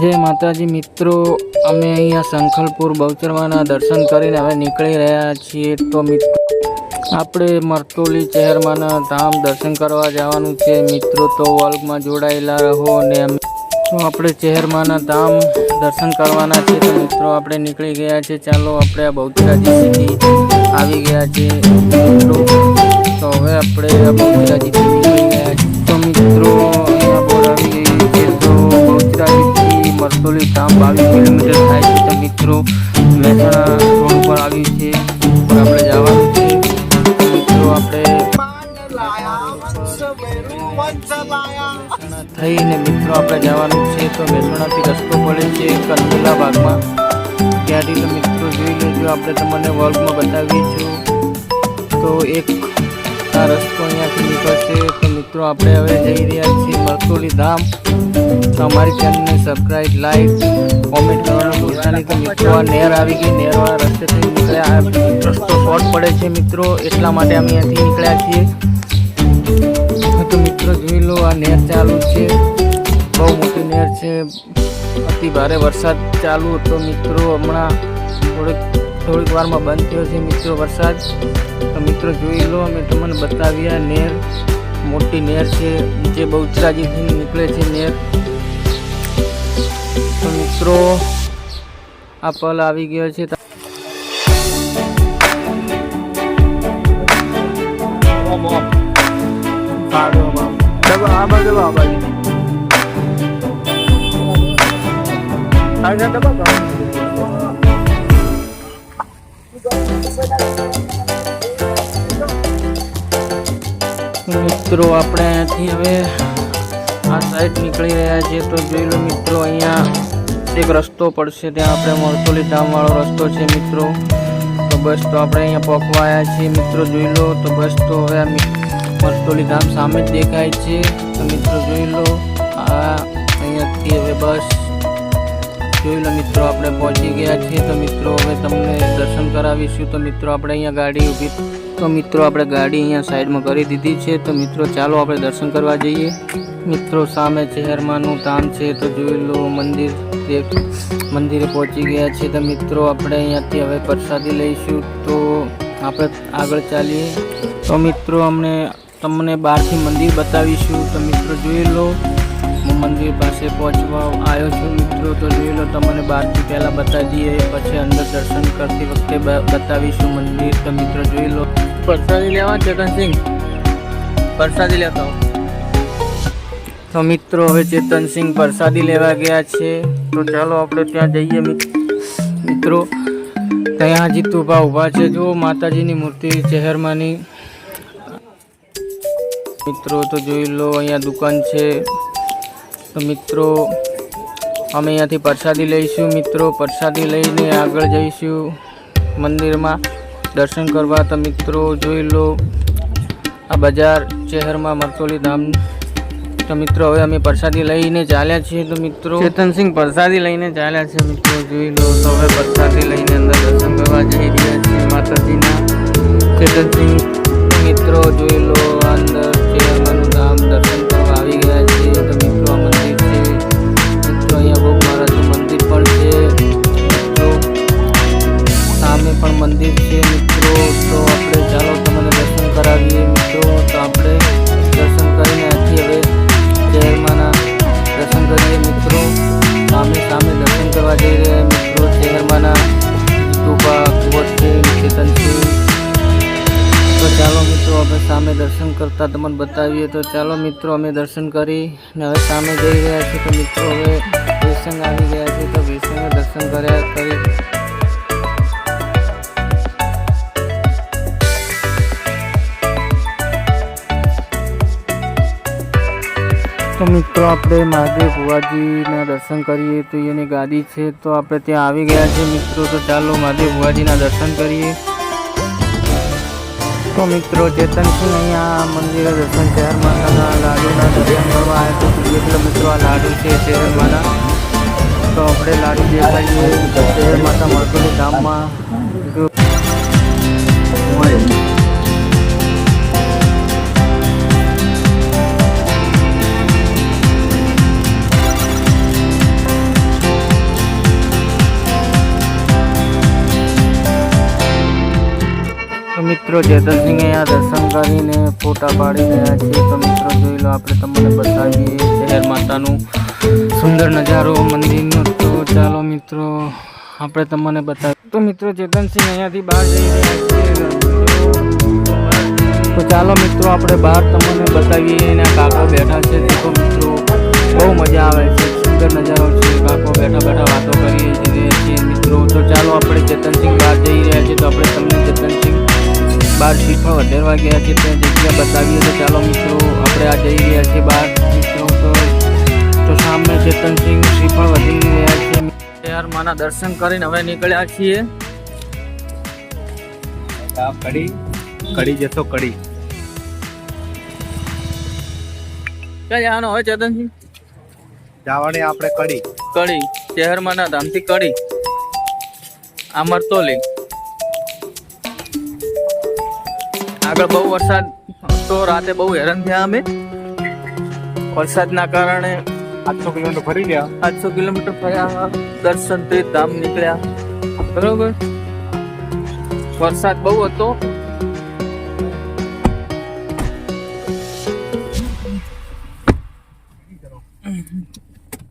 જય માતાજી મિત્રો, અમે અહીંયા શંખલપુર બહુચરવાના દર્શન કરીને હવે નીકળી રહ્યા છીએ. તો મિત્રો, આપણે મરતોલી શહેરમાંના ધામ દર્શન કરવા જવાનું છે. મિત્રો, તો વર્ગમાં જોડાયેલા રહો અને તો આપણે શહેરમાંના ધામ દર્શન કરવાના છે. તો મિત્રો, આપણે નીકળી ગયા છે ચાલો, આપણે આ બહુચરાજી સુધી આવી ગયા છે મિત્રો થઈને મિત્રો આપણે જવાનું છે તો મહેસાણાથી રસ્તો પડે છે કંદુલા ભાગમાં ત્યાંથી તો મિત્રો જોઈ લેજો, આપણે તમને વર્ગમાં બતાવીશું તો એક આ રસ્તો અહીંયાથી નીકળશે તો મિત્રો આપણે હવે જઈ રહ્યા છીએ મરતોલી ધામ. તો અમારી ચેનલને સબસ્ક્રાઈબ લાઈક કોમેન્ટ કરવાનું ભૂલતા નહીં. તો મિત્રો આ નેર આવી ગઈ નેરવાળા રસ્તેથી નીકળ્યા. રસ્તો શોર્ટ પડે છે મિત્રો, એટલા માટે અમે અહીંયાથી નીકળ્યા છીએ. તો મિત્રો જોઈ લો, આ નેર ચાલુ છે. બહુ મોટી નેર છે. અતિ ભારે વરસાદ ચાલુ હતો મિત્રો. હમણાં થોડીક થોડીક વારમાં બંધ થયો છે મિત્રો વરસાદ. તો મિત્રો જોઈ લો, અમે તમને બતાવ્યા નેર મોટી નેર છે. જે બહુચરાજીથી નીકળે છે નેર તો મિત્રો, આ પલ આવી ગયો છે. આ બાજુ આગળ દબાવો મિત્રો, આપણે અહીંયાથી હવે આ સાઈડ નીકળી રહ્યા છીએ તો જોઈ લો મિત્રો, અહીંયા એક રસ્તો પડશે. ત્યાં આપણે મળતોલી ધામવાળો રસ્તો છે મિત્રો. તો બસ તો આપણે અહીંયા પહોંચવા આવ્યા છીએ. મિત્રો, જોઈ લો, તો બસ તો હવે આ મળતોલી ધામ સામે જ દેખાય છે. તો મિત્રો જોઈ લો, આ અહીંયાથી હવે બસ જોઈ લો મિત્રો, આપણે પહોંચી ગયા છીએ. તો મિત્રો, હવે તમને દર્શન કરાવીશું. તો મિત્રો, આપણે અહીંયા ગાડી ઊભી, તો મિત્રો, આપણે ગાડી અહીંયા સાઈડમાં કરી દીધી છે. તો મિત્રો, ચાલો આપણે દર્શન કરવા જઈએ. મિત્રો, સામે શહેરમાંનું ધામ છે. તો જોઈ લો, મંદિર મંદિરે પહોંચી ગયા છીએ. તો મિત્રો, આપણે અહીંયાથી હવે પ્રસાદી લઈશું. તો આપણે આગળ ચાલીએ. તો મિત્રો, અમને તમને બહારથી મંદિર બતાવીશું. તો મિત્રો જોઈ લો હું મંદિર પાસે પહોંચવા આવ્યો છું મિત્રો. તો જોઈ લો તમને બહારથી પહેલાં બતાવી દઈએ પછી અંદર દર્શન કરતી વખતે બતાવીશું મંદિર. તો મિત્રો જોઈ લો. પ્રસાદી લેવા ચેતનસિંહ પ્રસાદી લેતો તો મિત્રો હવે ચેતનસિંહ પ્રસાદી લેવા ગયા છે. તો ચાલો આપણે ત્યાં જઈએ મિત્રો. ત્યાં જીતુભા ઊભા છે. જો માતાજીની મૂર્તિ શહેરમાંની મિત્રો, તો જોઈ લો, અહીંયા દુકાન છે. તો મિત્રો, અમે અહીંયાથી પ્રસાદી લઈશું, મિત્રો. પ્રસાદી લઈને આગળ જઈશું મંદિરમાં. દર્શન કરવા તો મિત્રો, જોઈ લો. આ બજાર શહેરમાં મરતોલી ધામ. તો મિત્રો, હવે અમે પ્રસાદી લઈને ચાલ્યા છીએ, તો મિત્રો. ચેતનસિંહ પ્રસાદી લઈને ચાલ્યા છે, મિત્રો. જોઈ લો, તો હવે પ્રસાદી લઈને અંદર દર્શન કરવા જઈ રહ્યા છીએ માતાજીના. ચેતનસિંહ, મિત્રો, જોઈ લો. આપણે સામે દર્શન કરતા તમને બતાવીએ તો ચાલો મિત્રો, અમે દર્શન કરી ને હવે સામે જઈ રહ્યા છીએ તો મિત્રો હવે વેસંગ આવી ગયા છે તો વેસંગે દર્શન કર્યા કરી. તો મિત્રો, આપણે મહાદેવ ભુવાજીના દર્શન કરીએ તો એની ગાડી છે તો આપણે ત્યાં આવી ગયા છે મિત્રો, તો ચાલો મહાદેવ ભુવાજીના દર્શન કરીએ. તો મિત્રો ચેતનસિંહ અહીંયા મંદિરે દર્શન શહેર માતાના લાડુના દર્શન કરવા આવ્યા તો જોઈએ મિત્રો, આ લાડુ છે શહેર માતા તો આપણે લાડુ દેખાડીએ. શહેર માતા મળતું ગામમાં જો મિત્રો ચેતનસિંહ અહીંયા દર્શન કરીને ફોટા પાડી રહ્યા છે. તો મિત્રો, જોઈ લો, આપણે તમને બતાવીએ. શહેર માતાનું સુંદર નજારો, મંદિરનો તો ચાલો મિત્રો, આપણે તમને બતાવીએ. તો મિત્રો ચેતનસિંહ અહીંયાથી બહાર જઈ રહ્યા છે. તો ચાલો મિત્રો, આપણે બહાર તમને બતાવીએ. અને કાકો બેઠા છે. તો મિત્રો, બહુ મજા આવે છે. સુંદર નજારો છે. કાકો બેઠા બેઠા વાતો કરીએ છીએ. મિત્રો, તો ચાલો આપણે ચેતનસિંહ બહાર શ્રીફળ વધેરવા ગયા છે ત્યાં જગ્યા બતાવીએ તો ચાલો મિત્રો આપણે આ જઈ રહ્યા છીએ બહાર મિત્રો તો તો સામે ચેતનસિંહ શ્રીફળ વધી રહ્યા છે. યાર માના દર્શન કરીને હવે નીકળ્યા છીએ. આ કડી કડી જશો કડી. ક્યાં જવાનું હવે ચેતનસિંહ જવાની આપણે કડી. કડી શહેરમાંના ધામથી કડી. આમરતોલી. આગળ બહુ વરસાદ તો રાતે બહુ હેરાન થયા અમે. વરસાદના કારણે આઠસો કિલોમીટર ફરી ગયા. આઠસો કિલોમીટર ફર્યા દર્શન ધામ નીકળ્યા. બરોબર? વરસાદ બહુ હતો.